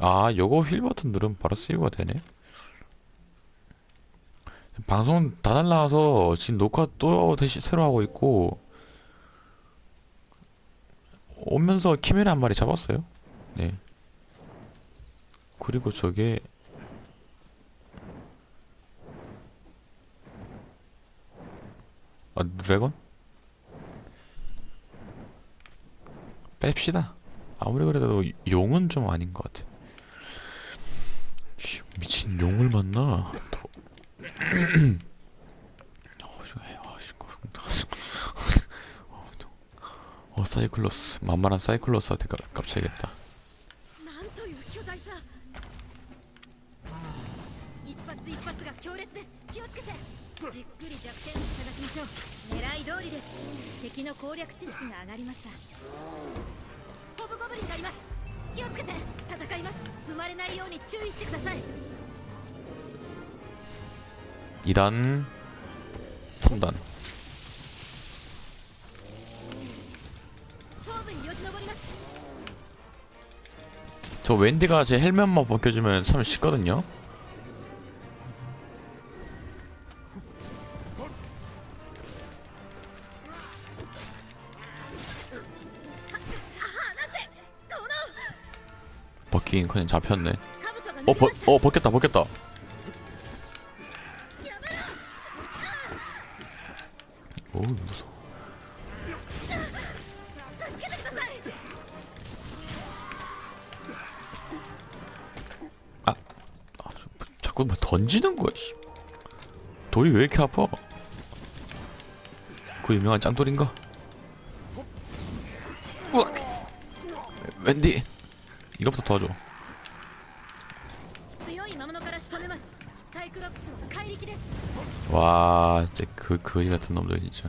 아 요거 휠 버튼 누르면 바로 세이브가 되네. 방송 다 날라와서 지금 녹화 또 다시 새로 하고 있고 오면서 키메라 한 마리 잡았어요. 네. 그리고 저게 아 드래곤? 뺍시다. 아무리 그래도 용은 좀 아닌 것 같아. 씨, 미친 용을 만나? 더... 어, 어, 어, 어 사이클로스. 만만한 사이클로스한테 가, 깝쳐야겠다 なんという巨大さ一発一発が強烈です気をつけてじっくり弱点を探しましょう狙い通りです敵の攻略知識が上がりましたホブゴブリンがいます気をつけて戦います踏まれないように注意してください 2단 3단 頭部によじ登ります 저 웬디가 제 헬멧만 벗겨주면 참 쉽거든요 잡히긴 그냥 잡혔네. 어, 버, 어 벗겼다 벗겼다. 어우 무서워. 아, 아, 자꾸 뭐 던지는 거야 씨. 돌이 왜 이렇게 아파? 그 유명한 짱돌인가? 웬디! 이거부터 도와줘. 와 진짜 그, 그 거지 같은 놈들 진짜.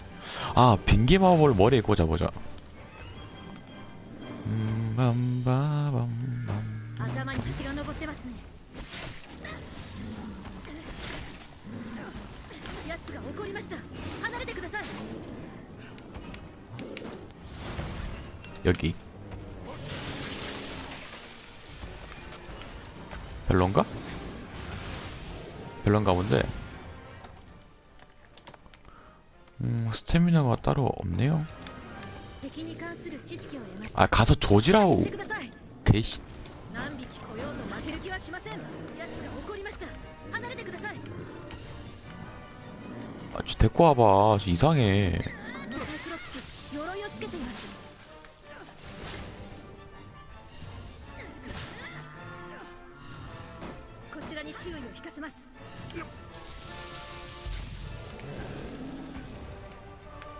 아 빙기 마법을 머리에 꽂아보자. 음, 여기. 별론가? 별론가 본데? 음, 스태미나가 따로 없네요. 아, 가서 조지라고. 개시. 아, 저 데리고 와봐. 저 이상해.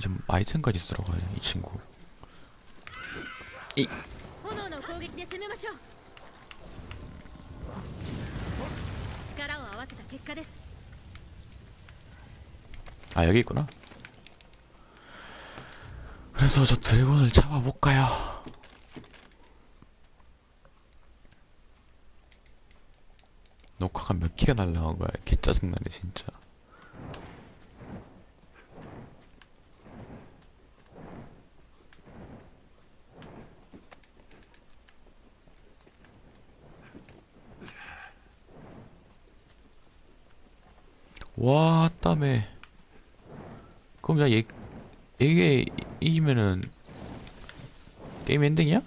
지금 아이템까지 쓰러 가요 이 친구 이 어? 아, 여기 있구나. 그래서 저 드래곤을 잡아볼까요? 녹화가 몇 기가 날라간 거야. 개짜증나네, 진짜. 게임 엔딩이야?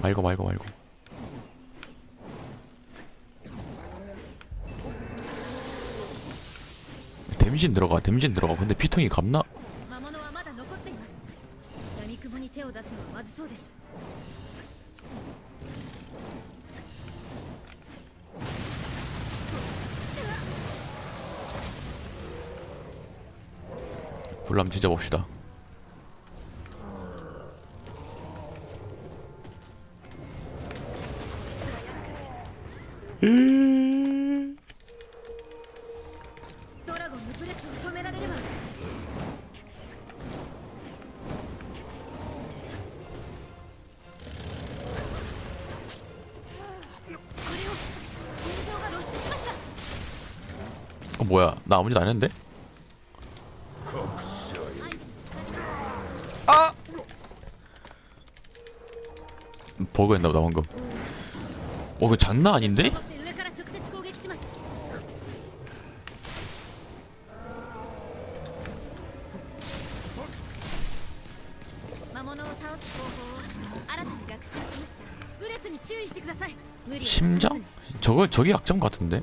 말고 말고 말고 데미진 들어가 데미진 들어가 근데 피통이 갑나? 한번 찢어봅시다 어, 뭐야 나 아무 짓 안 했는데? 버그였나보다 방금 와 그거 장난 아닌데? 심장? 저거 저게 약점 같은데?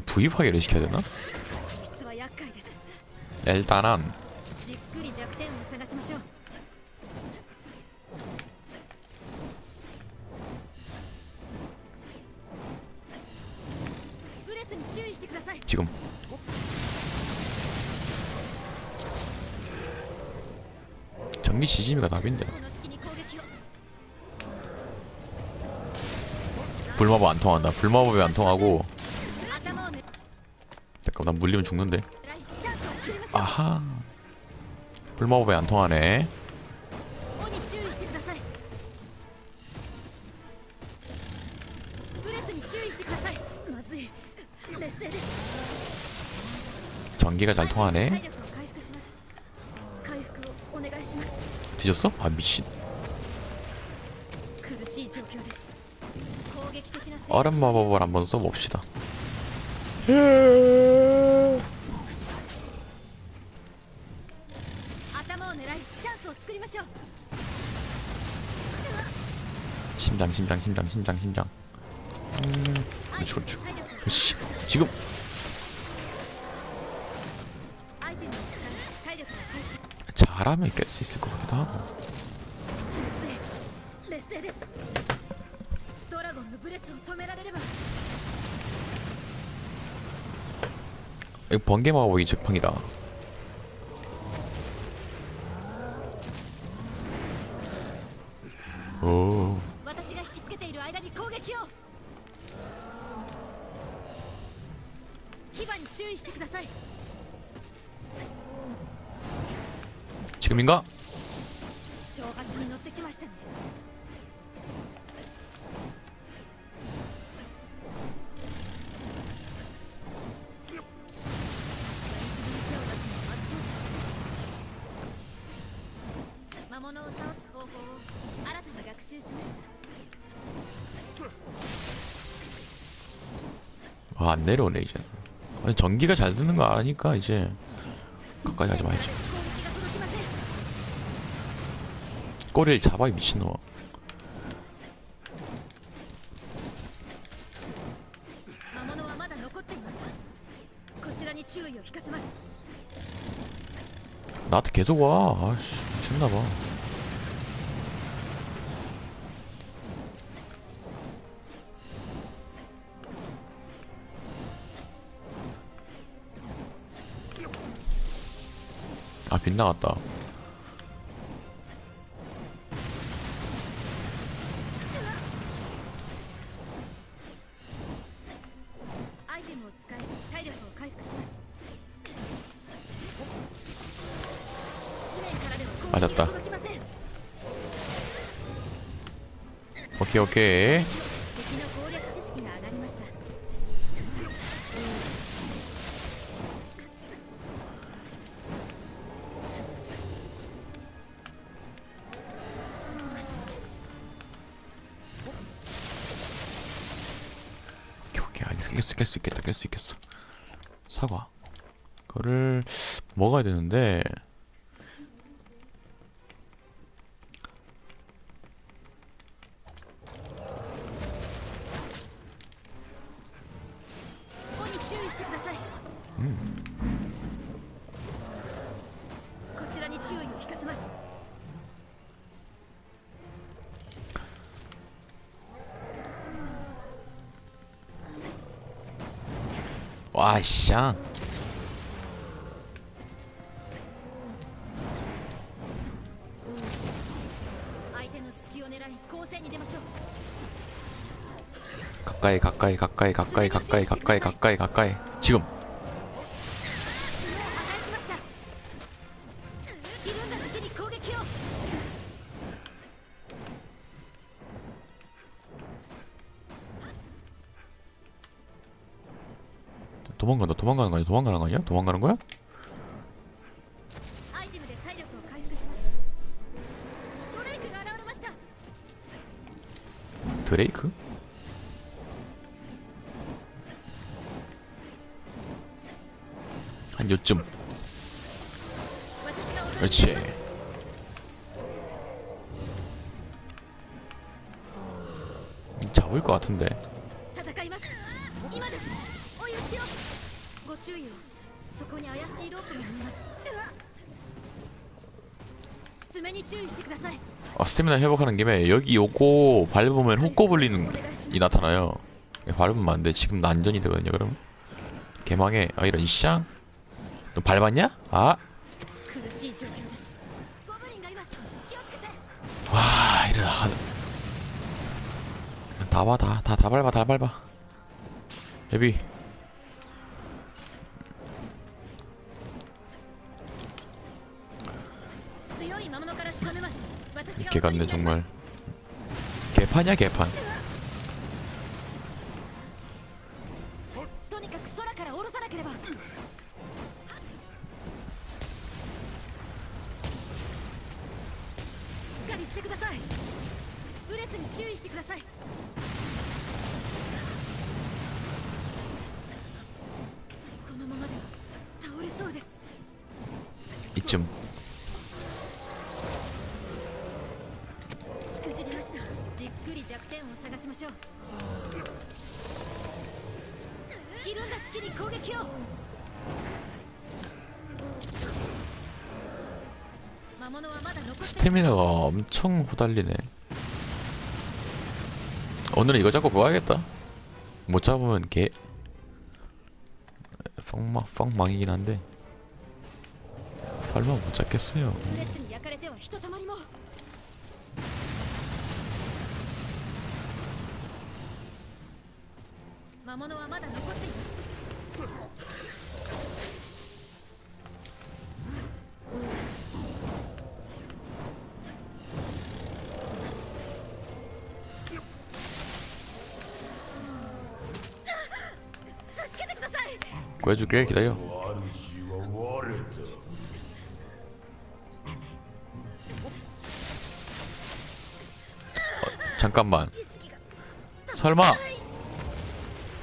부입 파괴를 시켜야 되나? 일단은 지금 전기 지짐이가 답인데 불마법 안 통한다 불마법이 안 통하고 난 물리면 죽는데. 아하. 불마법에 안 통하네. 전기가 잘 통하네. 뒤졌어? 아 미친. 얼음 마법을 한번 써봅시다. 예. 심장 심장 심장 심장 심장. 음, 그렇지 그렇지. 그렇지. 지금. 잘하면 깰 수 있을 것 같기도 하고. 이거 번개마법이 제팡이다. 내려오네 이제. 아니, 전기가 잘 드는 거 아니까 이제 가까이 가지 말자. 꼬리를 잡아 이 미친놈아. 나한테 계속 와. 아씨 미쳤나봐. なかった？オッケーオッケー。 깰 수, 깰수 있겠다 깰 수 있겠어. 사과. 그거를 먹어야 되는데 しゃん。かっかいかっかいかっかいかっかいかっかいかっかいかっかいかっかい違う 도망간다 도망가는 거 아니야? 도망가는 거 아니야? 도망가는 거야? 드레이크? 한 요쯤 그렇지 잡을 것 같은데 아, 스태미나 회복하는 김에 여기 요거 밟으면 훅고블린이 나타나요. 예, 밟으면 안돼. 지금 난전이 되거든요 그럼. 개망해. 아 이런 샹 너 밟았냐? 아! 와 이런 아. 다와 다다다 밟아 다 밟아. 베비. 개같네 정말. 개판이야 개판. 点を探しましょうひるんだ隙に攻撃を魔物はまだ残っています 스태미나가 엄청 후달리네 오늘은 이거 잡고 뭐하겠다 못 잡으면 개 뻥망 뻥망이긴 한데 설마 못 잡겠어요 ブレスに 구해줄게 기다려. 어, 잠깐만. 설마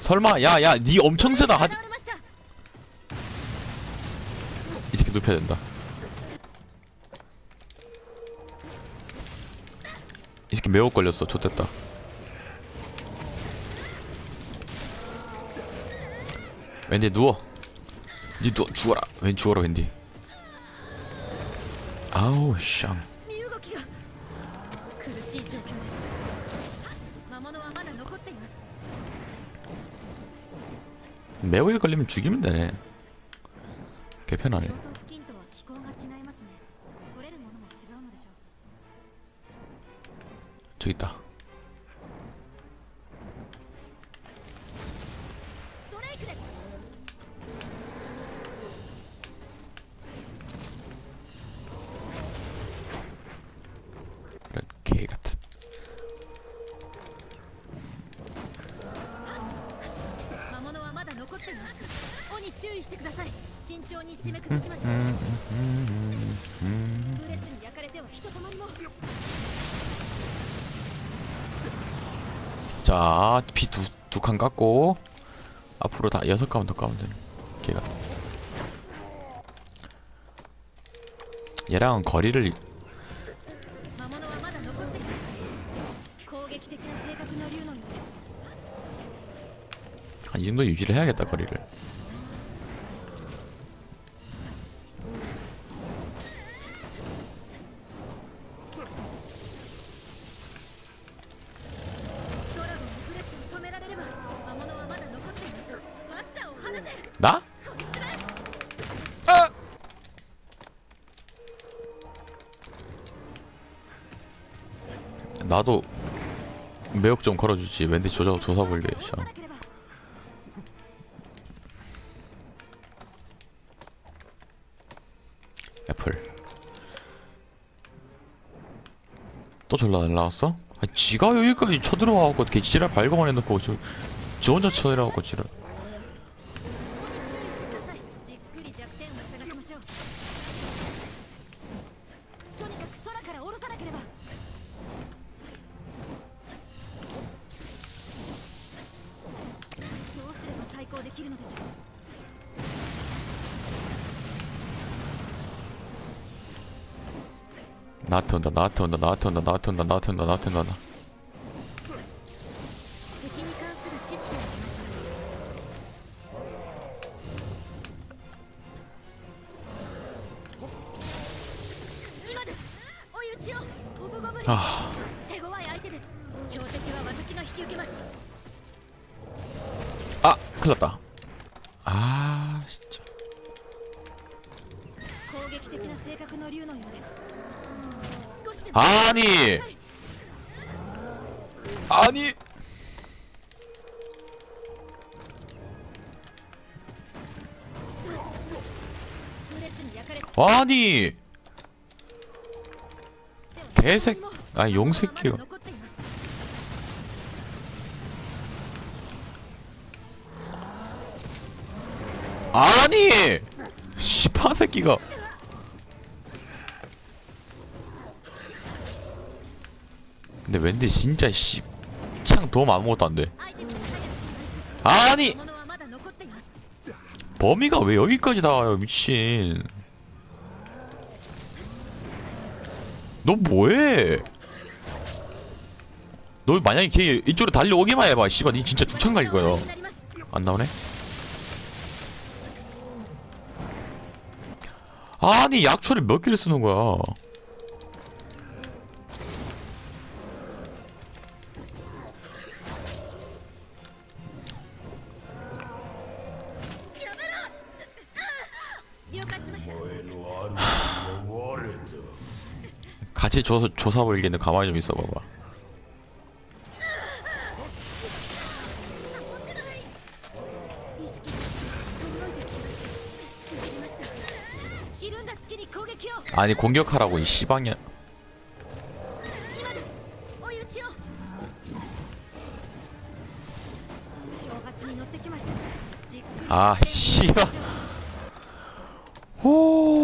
설마 야야 니 엄청 세다. 하지 이 새끼 눕혀야 된다. 이 새끼 매혹 걸렸어. 좋됐다. 웬디 누워. 니 누워. 죽어라. 웬 죽어라 웬디. 아우 샹. 매우에 걸리면 죽이면 되네. 개 편하네. 저기 있다. い慎重に攻め崩しますブレスに焼かれてはひとたまりも 자, 피 두 두 칸 깎고 앞으로 다 여섯 칸만 더 까면 되는 개 같은. 얘랑은 거리를 魔物はまだ残っています攻撃的な性格の竜のようです 한 이 정도 유지를 해야겠다 거리를. 나? 아! 나도 매혹 좀 걸어주지 왠지 조작 조사 걸게 참. 애플 또 졸라 날라왔어? 아 지가 여기까지 쳐들어와갖고 개지랄 발광을 해놓고 저, 저 혼자 쳐들어와갖고 지랄 나한테 온다 나한테 온다 나한테 온다 나한테 온다 나한테 온다 나한테 온다 아. 아, 큰일 났다. 아니. 아니. 아니. 개색 아 용새끼가 아니. 시파새끼가. 근데 웬데 진짜 씨. 창 도움 아무것도 안 돼. 아니! 범위가 왜 여기까지 나와요, 미친. 너 뭐해? 너 만약에 걔 이쪽으로 달려오기만 해봐, 씨발. 니 진짜 죽창갈 거야. 안 나오네? 아니, 약초를 몇 개를 쓰는 거야. 조, 조사하고 얘기했는데 가만히 좀 있어봐봐. 아니 공격하라고 이 시방야 아 씨발. 오.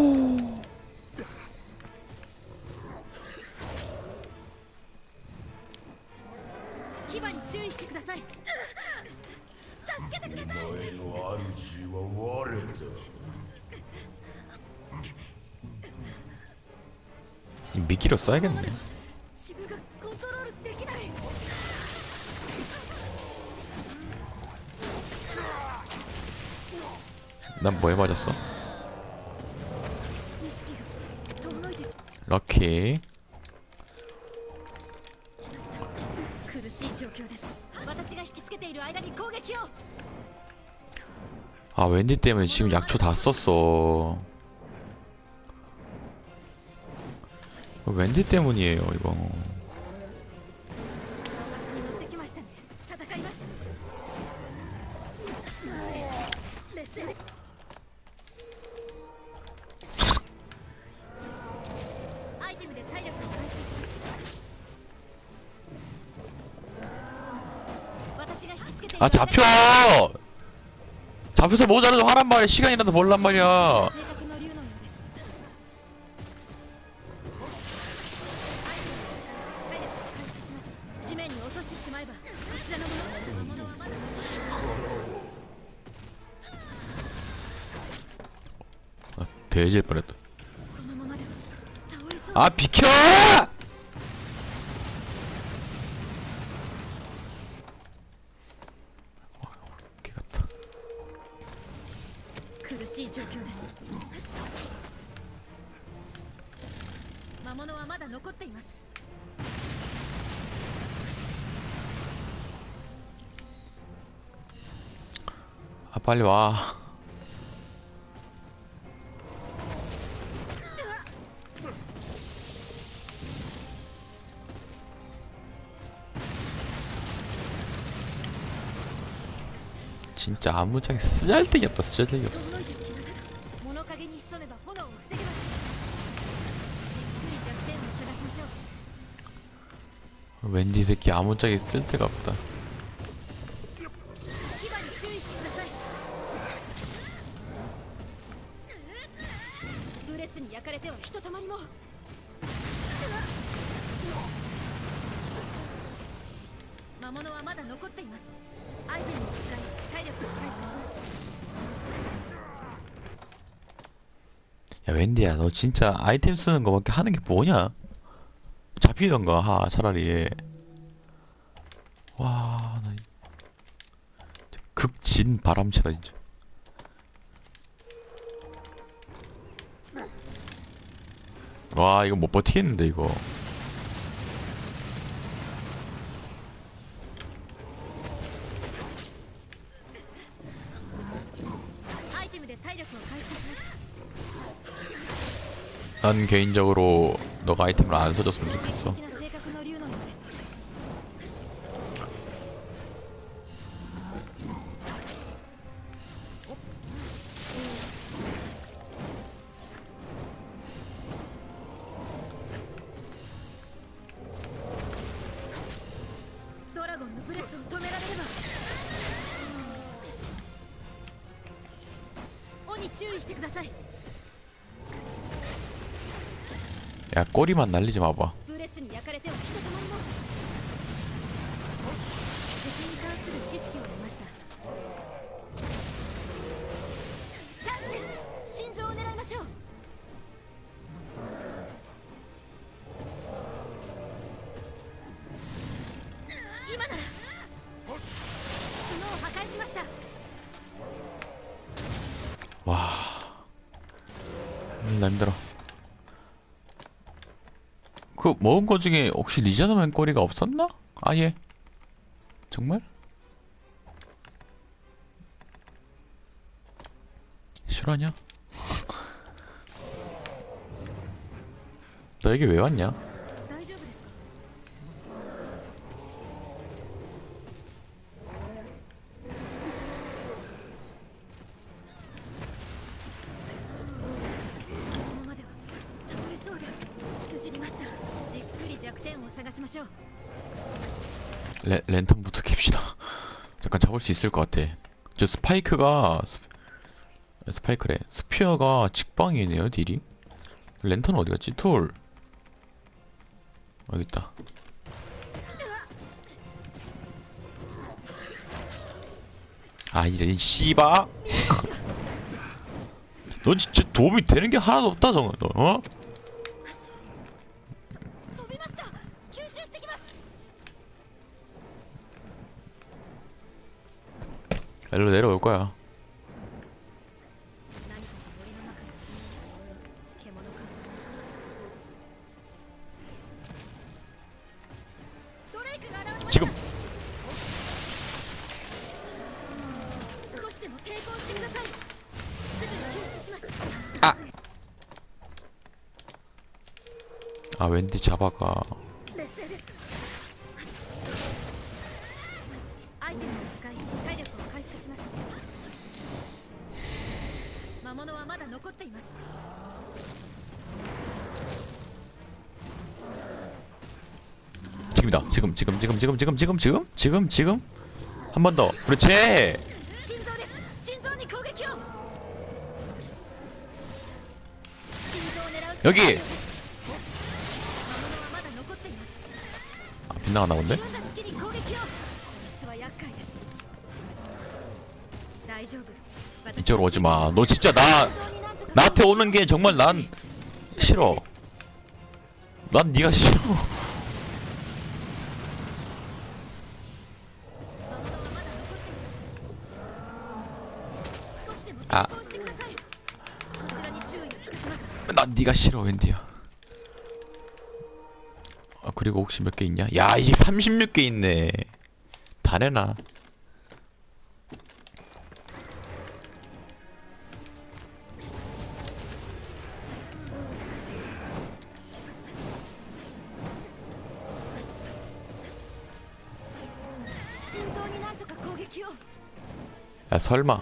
필요 써야겠네. 난 뭐에 맞았어? 럭키. 아 웬디 때문에 지금 약초 다 썼어. 웬디 때문이에요 이거 아 잡혀! 잡혀서 모자라도 하란 말이야 시간이라도 벌란 말이야 뒤질 뻔했다. 아 비켜! 어, 어, 아 빨리 와. 진짜 아무짝이 쓰잘데기 없다 쓰잘데기 없어 왠지 새끼 아무짝에 쓸데가 없다. 야 웬디야 너 진짜 아이템 쓰는 거밖에 하는 게 뭐냐? 잡히던가 하 차라리. 와 나 극진 바람치다 진짜. 와 이거 못 버티겠는데 이거 난 개인적으로 너가 아이템을 안 써줬으면 좋겠어 야 꼬리만 날리지 마봐 중에 혹시 리저너맨 꼬리가 없었나? 아예 정말? 실화냐? 너 여기 왜 왔냐? 수 있을 것 같아. 저 스파이크가 스... 스파이크래. 스피어가 직방이네요 딜이. 랜턴 어디갔지? 툴. 여기있다. 아 이런 씨바. 너 진짜 도움이 되는 게 하나도 없다 정말 너 어? 일로 내려올 거야. 지금! 아! 아 웬디 잡아가. 지금 지금? 지금 지금? 한 번 더. 그렇지. 여기! 아, 빗나가나 본데? 이쪽으로 오지마. 너 진짜 나 나한테 오는 게 정말 난 싫어. 난 네가 싫어. 네가 싫어 웬디야? 아 그리고 혹시 몇 개 있냐? 야 이게 36개 있네. 다 내놔. 야 설마.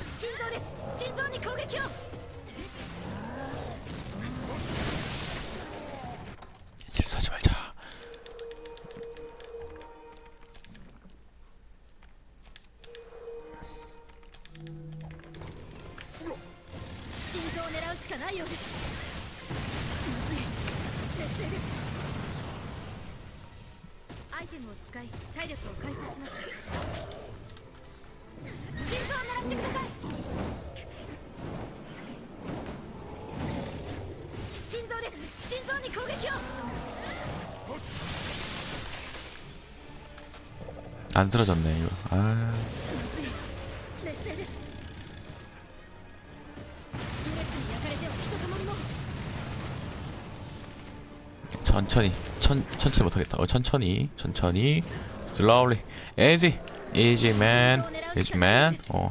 に攻撃を 안 쓰러졌네 이거. 아 まずい劣勢ですドレスに焼かれてはひとたまりも 천천히 천 천천히 못하겠다. 어 천천히 천천히 slowly easy easy man easy man 어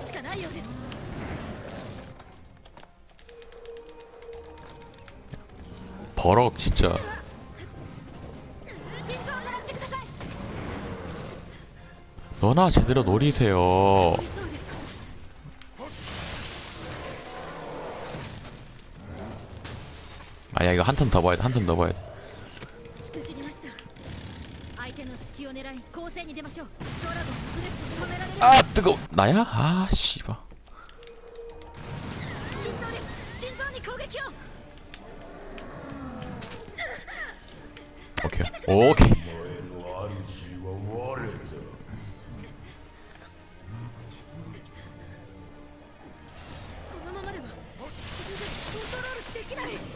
버럭 진짜. 너나 제대로 노리세요. 아야 이거 한 턴 더 봐야 돼 한 턴 더 봐야 돼 아 뜨거 나야? 아 씨발. オーケーこのままでは自分でコントロールできない。